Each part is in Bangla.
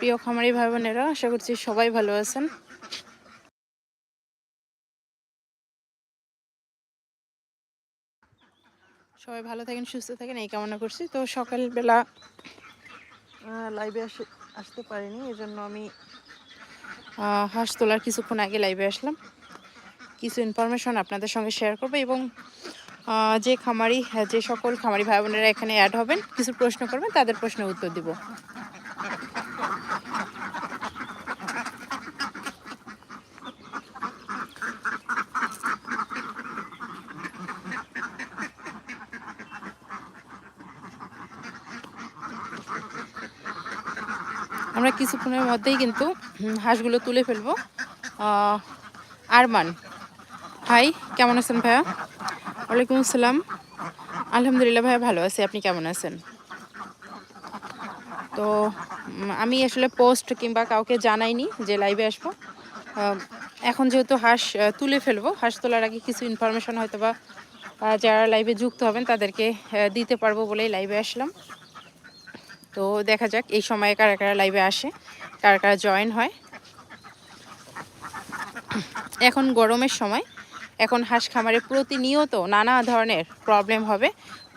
প্রিয় খামারি ভাই বোনেরা আশা করছি সবাই ভালো আছেন। সবাই ভালো থাকেন, সুস্থ থাকেন, এই কামনা করছি। তো সকালবেলা লাইভে আসে, আসতে পারিনি এই জন্য আমি হাঁস তোলার কিছুক্ষণ আগে লাইভে আসলাম। কিছু ইনফরমেশন আপনাদের সঙ্গে শেয়ার করব এবং যে খামারি, যে সকল খামারি ভাই বোনেরা এখানে অ্যাড হবেন, কিছু প্রশ্ন করবেন, তাদের প্রশ্নের উত্তর দিব। আমরা কিছুক্ষণের মধ্যেই কিন্তু হাঁসগুলো তুলে ফেলব। আরমান হাই কেমন আছেন ভাইয়া? ওয়ালাইকুম আসসালাম। আলহামদুলিল্লাহ ভাইয়া ভালো আছি। আপনি কেমন আছেন? তো আমি আসলে পোস্ট কিংবা কাউকে জানাইনি যে লাইভে আসব। এখন যেহেতু হাঁস তুলে ফেলব, হাঁস তোলার আগে কিছু ইনফরমেশন হয়তো বা যারা লাইভে যুক্ত হবেন তাদেরকে দিতে পারব বলেই লাইভে আসলাম। তো দেখা যাক এই সময়ে কারা কারা লাইভে আসে, কারা কারা জয়েন হয়। এখন গরমের সময়, এখন হাঁস খামারে প্রতিনিয়ত নানা ধরনের প্রবলেম হবে।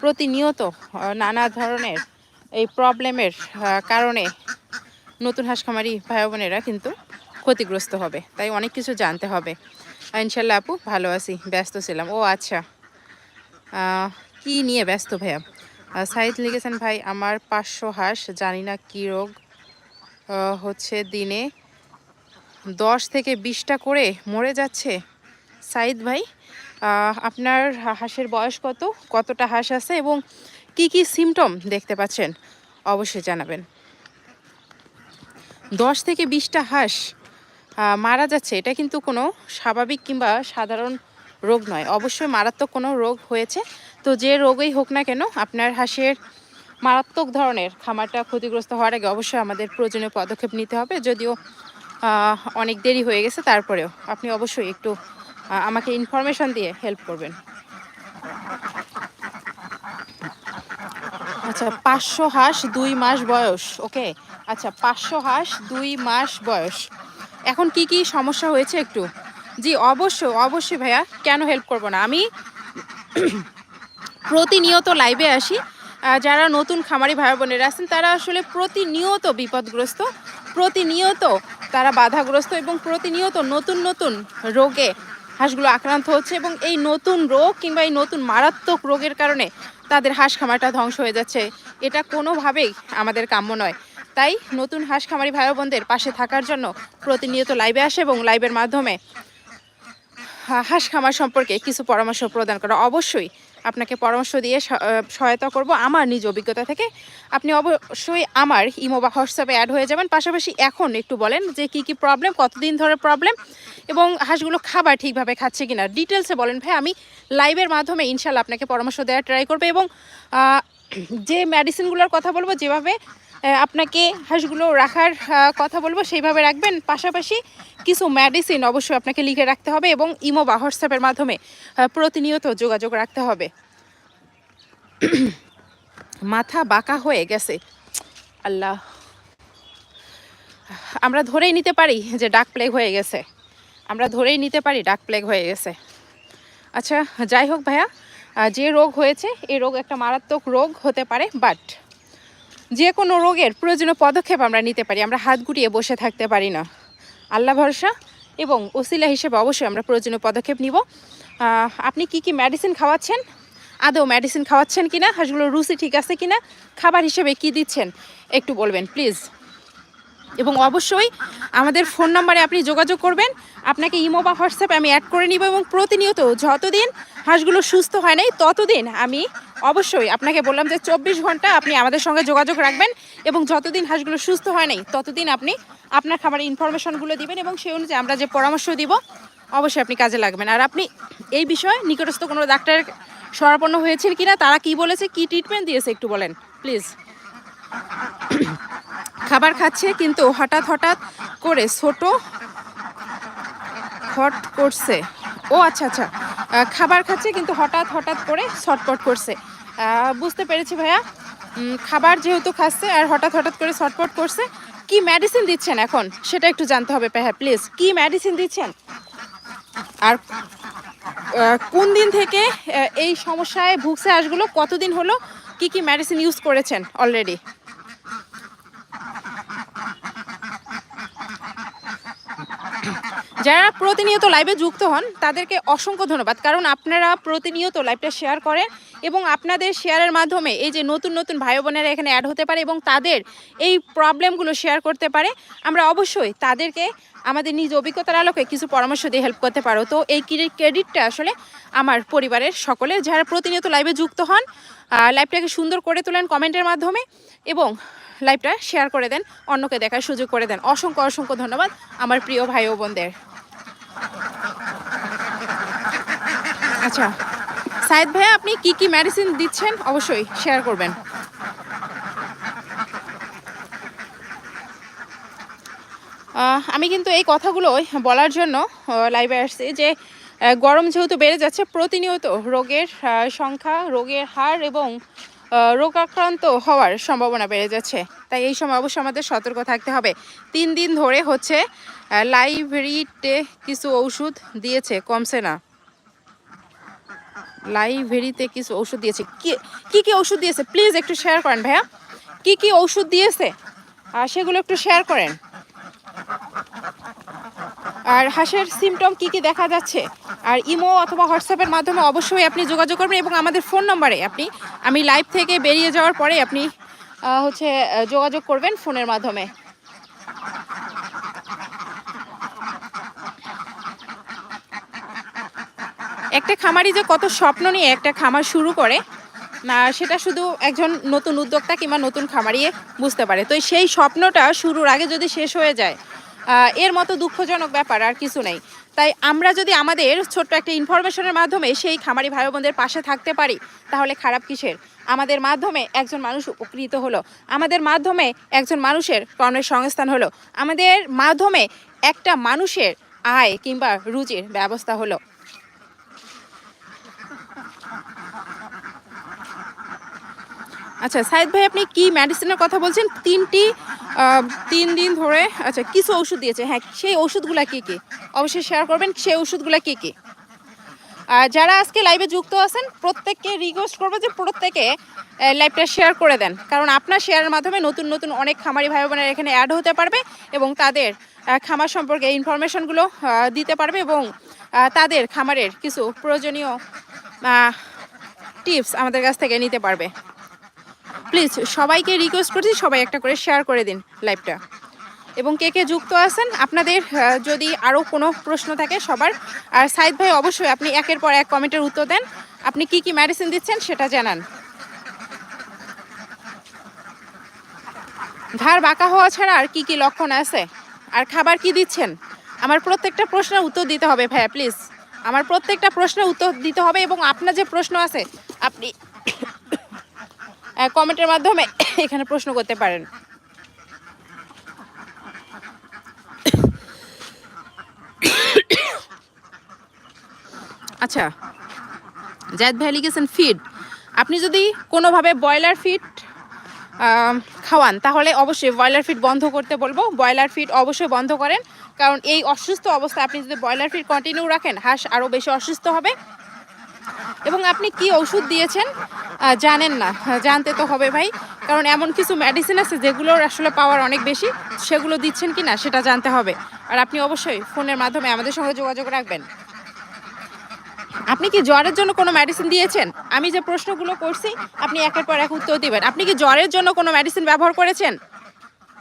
প্রতিনিয়ত নানা ধরনের এই প্রবলেমের কারণে নতুন হাঁস খামারি ভাই বোনেরা কিন্তু ক্ষতিগ্রস্ত হবে। তাই অনেক কিছু জানতে হবে। ইনশাল্লাহ আপু, ভালো আছি, ব্যস্ত ছিলাম। ও আচ্ছা কি নিয়ে ব্যস্ত ভাইয়া? সাইদ লিখেছেন, ভাই, আমার পাঁচশো হাঁস, জানি না কী রোগ হচ্ছে দিনে দশ থেকে বিশটা করে মরে যাচ্ছে। সাইদ ভাই আপনার হাঁসের বয়স কত? কতটা হাঁস আছে? এবং কি কি সিমটম দেখতে পাচ্ছেন? অবশ্যই জানাবেন। দশ থেকে বিশটা হাঁস মারা যাচ্ছে, এটা কিন্তু কোনো স্বাভাবিক কিংবা সাধারণ রোগ নয়। অবশ্যই মারাত্মক কোনো রোগ হয়েছে। তো যে রোগই হোক না কেন, আপনার হাঁসের মারাত্মক ধরনের খামারটা ক্ষতিগ্রস্ত হওয়ার আগে অবশ্যই আমাদের প্রয়োজনীয় পদক্ষেপ নিতে হবে। যদিও অনেক দেরি হয়ে গেছে, তারপরেও আপনি অবশ্যই একটু আমাকে ইনফরমেশন দিয়ে হেল্প করবেন। আচ্ছা পাঁচশো হাঁস দুই মাস বয়স ওকে আচ্ছা পাঁচশো হাঁস দুই মাস বয়স। এখন কি কি সমস্যা হয়েছে একটু? জি, অবশ্যই অবশ্যই ভাইয়া, কেন হেল্প করব না? আমি প্রতিনিয়ত লাইভে আসি। যারা নতুন খামারি ভাই বোনেরা আছেন, তারা আসলে প্রতিনিয়ত বিপদগ্রস্ত, প্রতিনিয়ত তারা বাধাগ্রস্ত এবং প্রতিনিয়ত নতুন নতুন রোগে হাঁসগুলো আক্রান্ত হচ্ছে এবং এই নতুন রোগ কিংবা এই নতুন মারাত্মক রোগের কারণে তাদের হাঁস খামারটা ধ্বংস হয়ে যাচ্ছে। এটা কোনোভাবেই আমাদের কাম্য নয়। তাই নতুন হাঁস খামারি ভাই বোনদের পাশে থাকার জন্য প্রতিনিয়ত লাইভে আসে এবং লাইভের মাধ্যমে হাঁস খামার সম্পর্কে কিছু পরামর্শ প্রদান করা অবশ্যই আপনাকে পরামর্শ দিয়ে সহায়তা করব আমার নিজ অভিজ্ঞতা থেকে। আপনি অবশ্যই আমার ইমো বা হোয়াটসঅ্যাপে অ্যাড হয়ে যাবেন। পাশাপাশি এখন একটু বলেন যে কি কি প্রবলেম কতদিন ধরে প্রবলেম এবং হাঁসগুলো খাবার ঠিকভাবে খাচ্ছে কিনা। ডিটেলসে বলেন ভাই, আমি লাইভের মাধ্যমে ইনশাল্লাহ আপনাকে পরামর্শ দেওয়ার ট্রাই করব এবং যে মেডিসিনগুলোর কথা বলব যেভাবে আপনাকে হাঁসগুলো রাখার কথা বলব, সেইভাবে রাখবেন। পাশাপাশি কিছু মেডিসিন অবশ্যই আপনাকে লিখে রাখতে হবে এবং ইমো বা হোয়াটসঅ্যাপের মাধ্যমে প্রতিনিয়ত যোগাযোগ রাখতে হবে। মাথা বাঁকা হয়ে গেছে। আল্লাহ। আমরা ধরেই নিতে পারি যে ডাক প্লেগ হয়ে গেছে। আমরা ধরেই নিতে পারি ডাক প্লেগ হয়ে গেছে। আচ্ছা যাই হোক ভাইয়া যে রোগ হয়েছে, এই রোগ একটা মারাত্মক রোগ হতে পারে বাট যে কোনো রোগের প্রয়োজনীয় পদক্ষেপ আমরা নিতে পারি, আমরা হাত গুটিয়ে বসে থাকতে পারি না। আল্লাহ ভরসা এবং ওসিলা হিসেবে অবশ্যই আমরা প্রয়োজনীয় পদক্ষেপ নিব। আপনি কি কি মেডিসিন খাওয়াচ্ছেন? আদৌ মেডিসিন খাওয়াচ্ছেন কিনা? হাঁসগুলোর রুচি ঠিক আছে কিনা? খাবার হিসেবে কি দিচ্ছেন? একটু বলবেন প্লিজ এবং অবশ্যই আমাদের ফোন নাম্বারে আপনি যোগাযোগ করবেন। আপনাকে ইমো বা হোয়াটসঅ্যাপে আমি অ্যাড করে নিব এবং প্রতিনিয়ত যতদিন হাঁসগুলো সুস্থ হয় নাই, ততদিন আমি অবশ্যই আপনাকে বললাম যে চব্বিশ ঘণ্টা আপনি আমাদের সঙ্গে যোগাযোগ রাখবেন এবং যতদিন হাঁসগুলো সুস্থ হয় নাই, ততদিন আপনি আপনার খাবারের ইনফরমেশনগুলো দিবেন এবং সেই অনুযায়ী আমরা যে পরামর্শ দিব, অবশ্যই আপনি কাজে লাগবেন। আর আপনি এই বিষয়ে নিকটস্থ কোনো ডাক্তারের শরণাপন্ন হয়েছেন কিনা, তারা কি বলেছে, কি ট্রিটমেন্ট দিয়েছে একটু বলেন প্লিজ খাবার খাচ্ছে, কিন্তু হঠাৎ হঠাৎ করে ছোট হট করছে। ও আচ্ছা আচ্ছা। খাবার খাচ্ছে, কিন্তু হঠাৎ হঠাৎ করে ছটপট করছে। বুঝতে পেরেছি ভাইয়া। খাবার যেহেতু খাচ্ছে আর হঠাৎ হঠাৎ করে ছটপট করছে, কি মেডিসিন দিচ্ছেন এখন? সেটা একটু জানতে হবে হ্যাঁ প্লিজ কি মেডিসিন দিচ্ছেন? আর কোন দিন থেকে এই সমস্যায় ভুগছে আসগুলো কতদিন হলো, কি কি মেডিসিন ইউজ করেছেন অলরেডি যারা প্রতিনিয়ত লাইভে যুক্ত হন, তাদেরকে অসংখ্য ধন্যবাদ। কারণ আপনারা প্রতিনিয়ত লাইভটা শেয়ার করেন এবং আপনাদের শেয়ারের মাধ্যমে এই যে নতুন নতুন ভাই বোনেরা এখানে অ্যাড হতে পারে এবং তাদের এই প্রবলেমগুলো শেয়ার করতে পারে, আমরা অবশ্যই তাদেরকে আমাদের নিজ অভিজ্ঞতার আলোকে কিছু পরামর্শ দিয়ে হেল্প করতে পারো। তো এই ক্রেডিটটা আসলে আমার পরিবারের সকলে যারা প্রতিনিয়ত লাইভে যুক্ত হন লাইভটাকে সুন্দর করে তোলেন কমেন্টের মাধ্যমে এবং লাইভটা শেয়ার করে দেন, অন্যকে দেখার সুযোগ করে দেন। অসংখ্য অসংখ্য ধন্যবাদ আমার প্রিয় ভাই ও বোনদের। আচ্ছা সাইদ ভাই আপনি কি কি মেডিসিন দিচ্ছেন? অবশ্যই শেয়ার করবেন। আমি কিন্তু এই কথাগুলো বলার জন্য লাইভে আসছি যে গরম যেহেতু বেড়ে যাচ্ছে, প্রতিনিয়ত রোগের সংখ্যা, রোগের হার এবং রোগাক্রান্ত হওয়ার সম্ভাবনা বেড়ে যাচ্ছে। তাই এই সময় অবশ্যই আমাদের সতর্ক থাকতে হবে। তিন দিন ধরে হচ্ছে লাইভেরিতে কিছু ওষুধ দিয়েছে কমছে না লাইভেরিতে কিছু ওষুধ দিয়েছে। কি কি কি ওষুধ দিয়েছে? প্লিজ একটু শেয়ার করেন ভাইয়া। কি কি ওষুধ দিয়েছে? আর সেগুলো একটু শেয়ার করেন। আর হাঁসের সিমটম কি কি দেখা যাচ্ছে? আর ইমো অথবা হোয়াটসঅ্যাপের মাধ্যমে অবশ্যই আপনি যোগাযোগ করবেন এবং আমাদের ফোন নম্বরে আপনি, আমি লাইভ থেকে বেরিয়ে যাওয়ার পরে আপনি হচ্ছে যোগাযোগ করবেন ফোনের মাধ্যমে। একটা খামারি যে কত স্বপ্ন নিয়ে একটা খামার শুরু করে সেটা শুধু একজন নতুন উদ্যোক্তা কিংবা নতুন খামারিয়ে বুঝতে পারে। তো সেই স্বপ্নটা শুরুর আগে যদি শেষ হয়ে যায় এর মতো দুঃখজনক ব্যাপার আর কিছু নেই। তাই আমরা যদি আমাদের ছোট্ট একটা ইনফরমেশনের মাধ্যমে সেই খামারি ভাই বোনদের পাশে থাকতে পারি, তাহলে খারাপ কিসের? আমাদের মাধ্যমে একজন মানুষ উপকৃত হলো। আমাদের মাধ্যমে একজন মানুষের কর্মের সংস্থান হলো। আমাদের মাধ্যমে একটা মানুষের আয় কিংবা রুজির ব্যবস্থা হলো। আচ্ছা সাইদ ভাই, আপনি কি মেডিসিনের কথা বলছেন? তিনটি তিন দিন ধরে আচ্ছা কিছু ওষুধ দিয়েছে। হ্যাঁ সেই ওষুধগুলা কি কি? অবশ্যই শেয়ার করবেন, সেই ওষুধগুলা কি কি? আর যারা আজকে লাইভে যুক্ত আছেন, প্রত্যেককে রিকোয়েস্ট করব যে প্রত্যেকে লাইভটা শেয়ার করে দেন। কারণ আপনার শেয়ারের মাধ্যমে নতুন নতুন অনেক খামারি ভাই বোনেরা এখানে অ্যাড হতে পারবে এবং তাদের খামার সম্পর্কে ইনফরমেশনগুলো দিতে পারবে এবং তাদের খামারের কিছু প্রয়োজনীয় টিপস আমাদের কাছ থেকে নিতে পারবে। প্লিজ, সবাইকে রিকোয়েস্ট করছি, সবাই একটা করে শেয়ার করে দিন লাইভটা এবং কে কে যুক্ত আছেন, আপনাদের যদি আরও কোনো প্রশ্ন থাকে সবার, আর সাইদ ভাই, অবশ্যই আপনি একের পর এক কমেন্টের উত্তর দেন, আপনি কি কি মেডিসিন দিচ্ছেন সেটা জানান। ঘাড় বাঁকা হওয়া ছাড়া আর কি কি লক্ষণ আছে? আর খাবার কি দিচ্ছেন? আমার প্রত্যেকটা প্রশ্নের উত্তর দিতে হবে ভাইয়া প্লিজ আমার প্রত্যেকটা প্রশ্নের উত্তর দিতে হবে এবং আপনার যে প্রশ্ন আছে, আপনি কমেন্টের মাধ্যমে এখানে প্রশ্ন করতে পারেন। আচ্ছা জায়দ ভাই লিখেছেন ফিড আপনি যদি কোনোভাবে ব্রয়লার ফিড খাওয়ান, তাহলে অবশ্যই ব্রয়লার ফিড বন্ধ করতে বলব। ব্রয়লার ফিড অবশ্যই বন্ধ করেন, কারণ এই অসুস্থ অবস্থা আপনি যদি ব্রয়লার ফিড কন্টিনিউ রাখেন, হাঁস আরও বেশি অসুস্থ হবে। এবং আপনি কি ওষুধ দিয়েছেন জানেন না। জানতে তো হবে ভাই, কারণ এমন কিছু মেডিসিন আছে যেগুলোর আসলে পাওয়ার অনেক বেশি, সেগুলো দিচ্ছেন কি না সেটা জানতে হবে। আর আপনি অবশ্যই ফোনের মাধ্যমে আমাদের সঙ্গে যোগাযোগ রাখবেন। আপনি কি জ্বরের জন্য কোনো মেডিসিন দিয়েছেন? আমি যে প্রশ্নগুলো করছি, আপনি একের পর এক উত্তর দিবেন। আপনি কি জ্বরের জন্য কোনো মেডিসিন ব্যবহার করেছেন?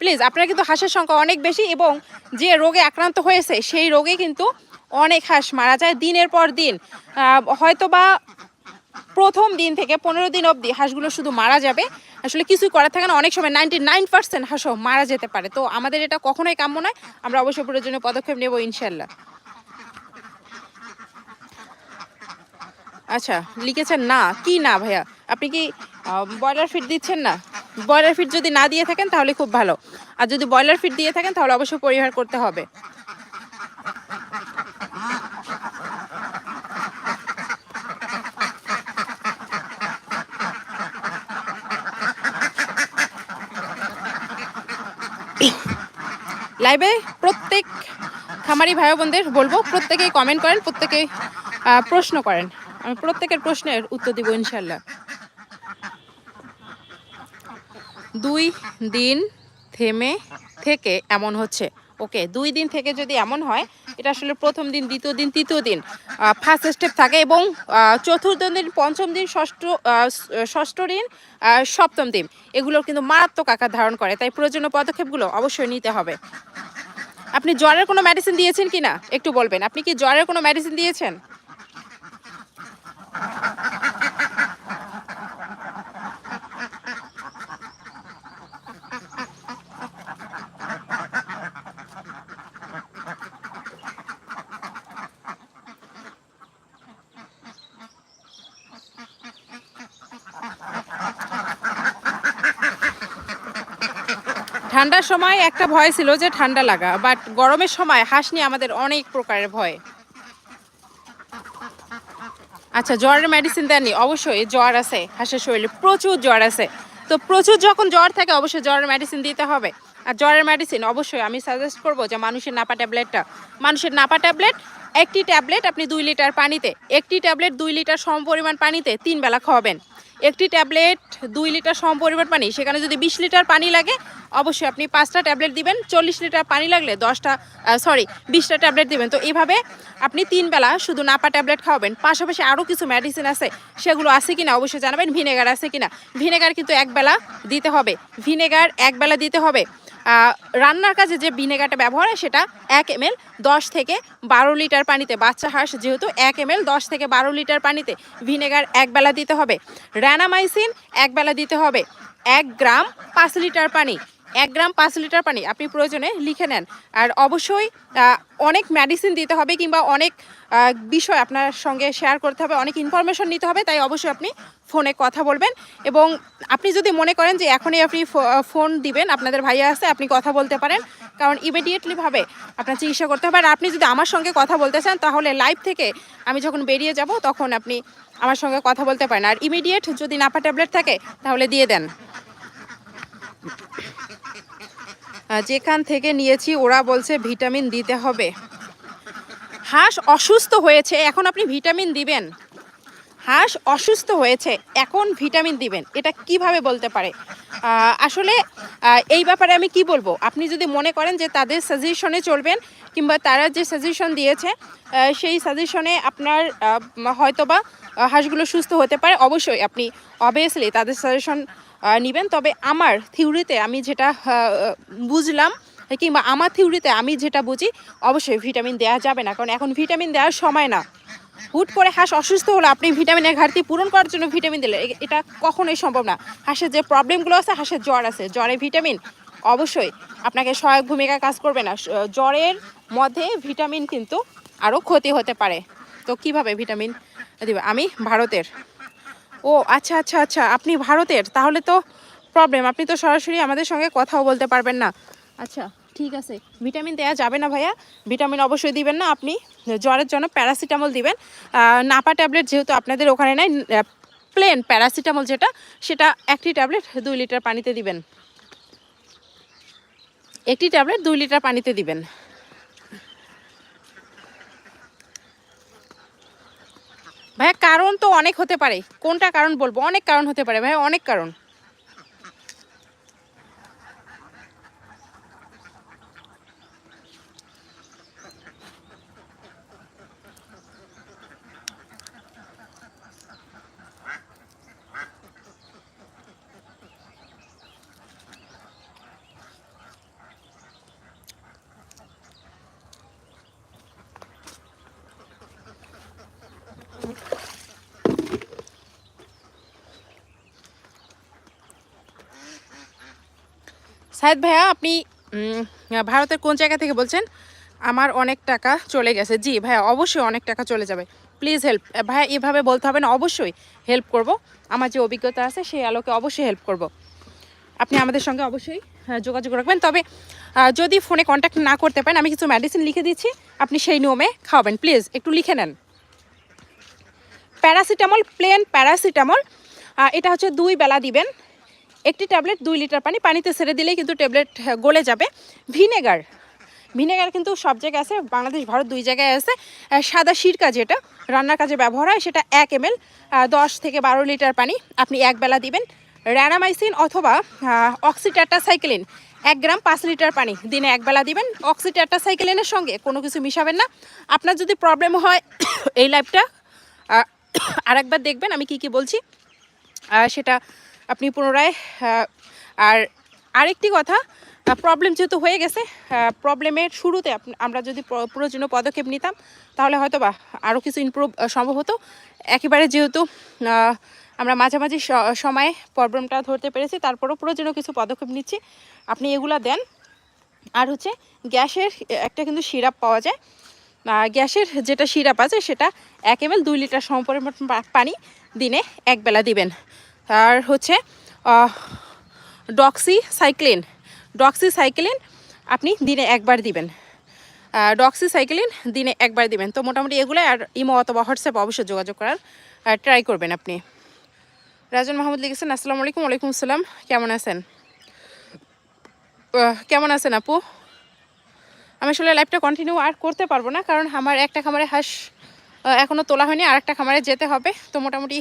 প্লিজ আপনার কিন্তু হাঁসের সংখ্যা অনেক বেশি এবং যে রোগে আক্রান্ত হয়েছে, সেই রোগে কিন্তু অনেক হাঁস মারা যায় দিনের পর দিন। হয়তো বা প্রথম দিন থেকে পনেরো দিন অবধি হাঁসগুলো শুধু মারা যাবে। আসলে কিছুই করার থাকে না। অনেক সময় নাইনটি নাইন পার্সেন্ট হাঁসও মারা যেতে পারে। তো আমাদের এটা কখনোই কাম্য নয়। আমরা অবশ্যই প্রয়োজনীয় পদক্ষেপ নেব ইনশাল্লাহ আচ্ছা লিখেছেন না। কি না ভাইয়া? আপনি কি ব্রয়লার ফিড দিচ্ছেন না? ব্রয়লার ফিড যদি না দিয়ে থাকেন তাহলে খুব ভালো। আর যদি ব্রয়লার ফিড দিয়ে থাকেন তাহলে অবশ্যই পরিহার করতে হবে। লাইভে প্রত্যেক খামারি ভাই বোনদের বলব, প্রত্যেকেই কমেন্ট করেন, প্রত্যেকেই প্রশ্ন করেন। আমি প্রত্যেকের প্রশ্নের উত্তর দিব ইনশাল্লাহ দুই দিন থেমে, থেকে এমন হচ্ছে। ওকে, দুই দিন থেকে যদি এমন হয়, এটা আসলে প্রথম দিন, দ্বিতীয় দিন, তৃতীয় দিন ফার্স্ট স্টেপ থাকে এবং চতুর্থ দিন, পঞ্চম দিন, ষষ্ঠ ষষ্ঠ দিন সপ্তম দিন, এগুলোর কিন্তু মারাত্মক আকার ধারণ করে, তাই প্রয়োজনীয় পদক্ষেপগুলো অবশ্যই নিতে হবে। আপনি জ্বরের কোনো মেডিসিন দিয়েছেন কি না একটু বলবেন, আপনি কি জ্বরের কোনো মেডিসিন দিয়েছেন? ঠান্ডার সময় একটা ভয় ছিল যে ঠান্ডা লাগা বাট গরমের সময় হাঁস নিয়ে আমাদের অনেক প্রকারের ভয়। আচ্ছা জ্বরের মেডিসিন দেননি, অবশ্যই জ্বর আছে, হাঁসের শরীরে প্রচুর জ্বর আছে। তো প্রচুর যখন জ্বর থাকে, অবশ্যই জ্বরের মেডিসিন দিতে হবে। আর জ্বরের মেডিসিন অবশ্যই আমি সাজেস্ট করব যে মানুষের নাপা ট্যাবলেটটা মানুষের নাপা ট্যাবলেট একটি ট্যাবলেট আপনি দুই লিটার পানিতে, একটি ট্যাবলেট দুই লিটার সম পরিমাণ পানিতে তিন বেলা খাওয়াবেন। একটি ট্যাবলেট, দুই লিটার সমপরিমাণ পানি, সেখানে যদি বিশ লিটার পানি লাগে, অবশ্যই আপনি পাঁচটা ট্যাবলেট দিবেন, চল্লিশ লিটার পানি লাগলে দশটা সরি বিশটা ট্যাবলেট দিবেন। তো এইভাবে আপনি তিন বেলা শুধু নাপা ট্যাবলেট খাওয়াবেন। পাশাপাশি আরও কিছু মেডিসিন আছে, সেগুলো আছে কিনা অবশ্যই জানাবেন, ভিনেগার আছে কিনা। ভিনেগার কিন্তু এক বেলা দিতে হবে। ভিনেগার এক বেলা দিতে হবে। রান্নার কাজে যে ভিনেগারটা ব্যবহার হয় সেটা এক এম এল দশ থেকে বারো লিটার পানিতে, বাচ্চা হাঁস যেহেতু এক এম এল দশ থেকে বারো লিটার পানিতে ভিনেগার একবেলা দিতে হবে। র্যানামাইসিন এক বেলা দিতে হবে। এক গ্রাম পাঁচ লিটার পানি। এক গ্রাম পাঁচ লিটার পানি আপনি প্রয়োজনে লিখে নেন। আর অবশ্যই অনেক মেডিসিন দিতে হবে কিংবা অনেক বিষয় আপনার সঙ্গে শেয়ার করতে হবে, অনেক ইনফরমেশন নিতে হবে, তাই অবশ্যই আপনি ফোনে কথা বলবেন। এবং আপনি যদি মনে করেন যে এখনই আপনি ফোন দিবেন, আপনাদের ভাইয়া আছে, আপনি কথা বলতে পারেন। কারণ ইমিডিয়েটলিভাবে আপনার চিকিৎসা করতে হবে। আর আপনি যদি আমার সঙ্গে কথা বলতে চান, তাহলে লাইভ থেকে আমি যখন বেরিয়ে যাব, তখন আপনি আমার সঙ্গে কথা বলতে পারেন। আর ইমিডিয়েট যদি নাপা ট্যাবলেট থাকে, তাহলে দিয়ে দেন। যেখান থেকে নিয়েছি, ওরা বলছে ভিটামিন দিতে হবে। হাঁস অসুস্থ হয়েছে, এখন আপনি ভিটামিন দিবেন। হাঁস অসুস্থ হয়েছে, এখন ভিটামিন দিবেন। এটা কীভাবে বলতে পারে? আসলে এই ব্যাপারে আমি কি বলব? আপনি যদি মনে করেন যে তাদের সাজেশনে চলবেন, কিংবা তারা যে সাজেশন দিয়েছে সেই সাজেশনে আপনার হয়তোবা হাঁসগুলো সুস্থ হতে পারে। অবশ্যই আপনি অবভিয়াসলি তাদের সাজেশন নেবেন। তবে আমার থিওরিতে আমি যেটা বুঝলাম, কিংবা আমার থিওরিতে আমি যেটা বুঝি, অবশ্যই ভিটামিন দেওয়া যাবে না, কারণ এখন ভিটামিন দেওয়ার সময় না। হুট করে হাঁস অসুস্থ হলে, আপনি ভিটামিনের ঘাটতি পূরণ করার জন্য ভিটামিন দিলে এটা কখনোই সম্ভব না। হাঁসের যে প্রবলেমগুলো আছে, হাঁসের জ্বর আছে। জ্বরে ভিটামিন, অবশ্যই আপনাকে সহায়ক ভূমিকা কাজ করবে না। জ্বরের মধ্যে ভিটামিন কিন্তু আরও ক্ষতি হতে পারে। তো কীভাবে ভিটামিন দিবে? আমি ভারতের ও আচ্ছা আচ্ছা আচ্ছা আপনি ভারতের, তাহলে তো প্রবলেম আপনি তো সরাসরি আমাদের সঙ্গে কথাও বলতে পারবেন না। আচ্ছা ঠিক আছে ভিটামিন দেওয়া যাবে না ভাইয়া ভিটামিন অবশ্যই দিবেন না আপনি, জ্বরের জন্য প্যারাসিটামল দিবেন। নাপা ট্যাবলেট যেহেতু আপনাদের ওখানে নাই প্লেন প্যারাসিটামল যেটা, সেটা একটি ট্যাবলেট দুই লিটার পানিতে দিবেন। একটি ট্যাবলেট দুই লিটার পানিতে দিবেন। ভাইয়া কারণ তো অনেক হতে পারে। কোনটা কারণ বলব? অনেক কারণ হতে পারে ভাইয়া, অনেক কারণ। সাহেদ ভাইয়া, আপনি ভারতের কোন জায়গা থেকে বলছেন? আমার অনেক টাকা চলে গেছে। জি, ভাইয়া, অবশ্যই অনেক টাকা চলে যাবে। প্লিজ হেল্প ভাইয়া, এভাবে বলতে হবে না। অবশ্যই হেল্প করব। আমার যে অভিজ্ঞতা আছে সেই আলোকে অবশ্যই হেল্প করব। আপনি আমাদের সঙ্গে অবশ্যই যোগাযোগ রাখবেন। তবে যদি ফোনে কন্ট্যাক্ট না করতে পারেন, আমি কিছু মেডিসিন লিখে দিচ্ছি। আপনি সেই নিয়মে খাওয়াবেন। প্লিজ একটু লিখে নেন। প্যারাসিটামল প্লেন প্যারাসিটামল এটা হচ্ছে দুই বেলা দিবেন। একটি ট্যাবলেট দুই লিটার পানি পানিতে ছেড়ে দিলেই কিন্তু ট্যাবলেট গলে যাবে। ভিনেগার ভিনেগার কিন্তু সব জায়গায় আছে, বাংলাদেশ, ভারত দুই জায়গায় আছে। সাদা সিরকা যেটা, রান্নার কাজে ব্যবহার হয়, সেটা এক এম এল দশ থেকে বারো লিটার পানি আপনি এক বেলা দিবেন। র্যানামাইসিন অথবা অক্সিটাটাসাইক্লিন, এক গ্রাম পাঁচ লিটার পানি দিনে একবেলা দিবেন। অক্সিটাটাসাইক্লিনের সঙ্গে কোনো কিছু মিশাবেন না। আপনার যদি প্রবলেম হয় এই লাইফটা আরেকবার দেখবেন, আমি কি কি বলছি। সেটা আপনি পুনরায় আর আরেকটি কথা প্রবলেম যেহেতু হয়ে গেছে প্রবলেমের শুরুতে আমরা যদি প্র- প্রয়োজনীয় পদক্ষেপ নিতাম, তাহলে হয়তো বা আরও কিছু ইমপ্রুভ সম্ভব হতো। একেবারে যেহেতু আমরা মাঝামাঝি সময়ে প্রবলেমটা ধরতে পেরেছি, তারপরেও প্রয়োজনীয় কিছু পদক্ষেপ নিচ্ছি। আপনি এগুলা দেন। আর হচ্ছে গ্যাসের, একটা কিন্তু সিরাপ পাওয়া যায়। গ্যাসের যেটা সিরাপ আছে, সেটা এক এম এল দুই লিটার সমপরিমাণ পানি দিনে এক বেলা দিবেন। আর হচ্ছে ডক্সি সাইক্লিন ডক্সি সাইক্লিন আপনি দিনে একবার দিবেন। ডক্সি সাইক্লিন দিনে একবার দিবেন। তো মোটামুটি এগুলো আর ইমো অথবা হোয়াটসঅ্যাপ অবশ্যই যোগাযোগ করার ট্রাই করবেন আপনি। রাজন মাহমুদ লিখেছেন, আসসালামু আলাইকুম, ওয়ালাইকুম আসসালাম। কেমন আছেন? কেমন আছেন আপু? আমি আসলে লাইফটা কন্টিনিউ আর করতে পারব না, কারণ আমার একটা খামারে হাঁস এখনও তোলা হয়নি আর একটা খামারে যেতে হবে। তো মোটামুটি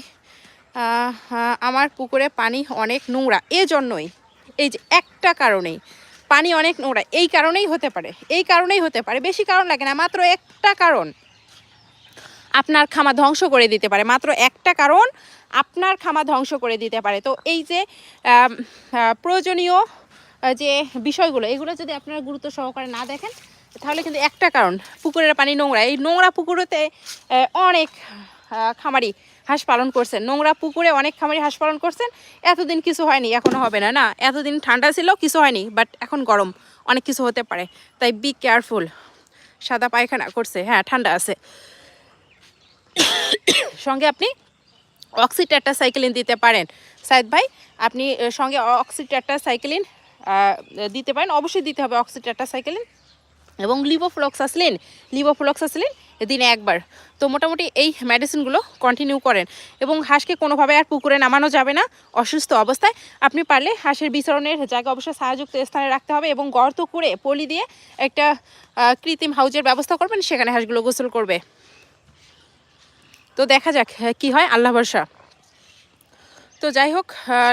আমার পুকুরে পানি অনেক নোংরা। এজন্যই। এই যে একটা কারণেই। পানি অনেক নোংরা। এই কারণেই হতে পারে। এই কারণেই হতে পারে। বেশি কারণ লাগে না। মাত্র একটা কারণ। আপনার খামা ধ্বংস করে দিতে পারে। মাত্র একটা কারণ আপনার খামা ধ্বংস করে দিতে পারে। তো এই যে প্রয়োজনীয় যে বিষয়গুলো, এগুলো যদি আপনারা গুরুত্ব সহকারে না দেখেন, তাহলে কিন্তু একটা কারণ। পুকুরের পানি নোংরা। এই নোংরা পুকুরেতে অনেক খামারি হাঁস পালন করছেন। নোংরা পুকুরে অনেক খামারি হাঁস পালন করছেন। এতদিন কিছু হয়নি এখনও হবে না। না, এতদিন ঠান্ডা ছিল, কিছু হয়নি বাট এখন গরম, অনেক কিছু হতে পারে। তাই বি কেয়ারফুল সাদা পায়খানা করছে হ্যাঁ ঠান্ডা আছে। সঙ্গে আপনি অক্সিট্যাটা সাইকেলিন দিতে পারেন। সাইদ ভাই, আপনি সঙ্গে অক্সিট্যাটা সাইকেলিন দিতে পারেন। অবশ্যই দিতে হবে অক্সিট্যাটা সাইকেলিন এবং লিভোফ্লক্সাসলিন লিভোফ্লক্সাসলিন দিনে একবার। তো মোটামুটি এই মেডিসিনগুলো কন্টিনিউ করেন। এবং হাঁসকে কোনোভাবে আর পুকুরে নামানো যাবে না অসুস্থ অবস্থায়। আপনি পারলে হাঁসের বিচরণের জায়গা অবশ্যই ছায়াযুক্ত স্থানে রাখতে হবে এবং গর্ত করে পলি দিয়ে একটা কৃত্রিম হাউজের ব্যবস্থা করবেন সেখানে হাঁসগুলো গোসল করবে। তো দেখা যাক আহ, কি হয়? আল্লাহ ভরসা। তো যাই হোক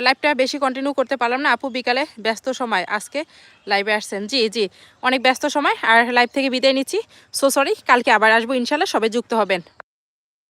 লাইভটা বেশি কন্টিনিউ করতে পারলাম না। আপু বিকালে ব্যস্ত সময় আজকে লাইভে আসছেন। জি জি, অনেক ব্যস্ত সময়, আর লাইভ থেকে বিদায় নিচ্ছি। সো সরি কালকে আবার আসব ইনশাল্লাহ সবাই যুক্ত হবেন।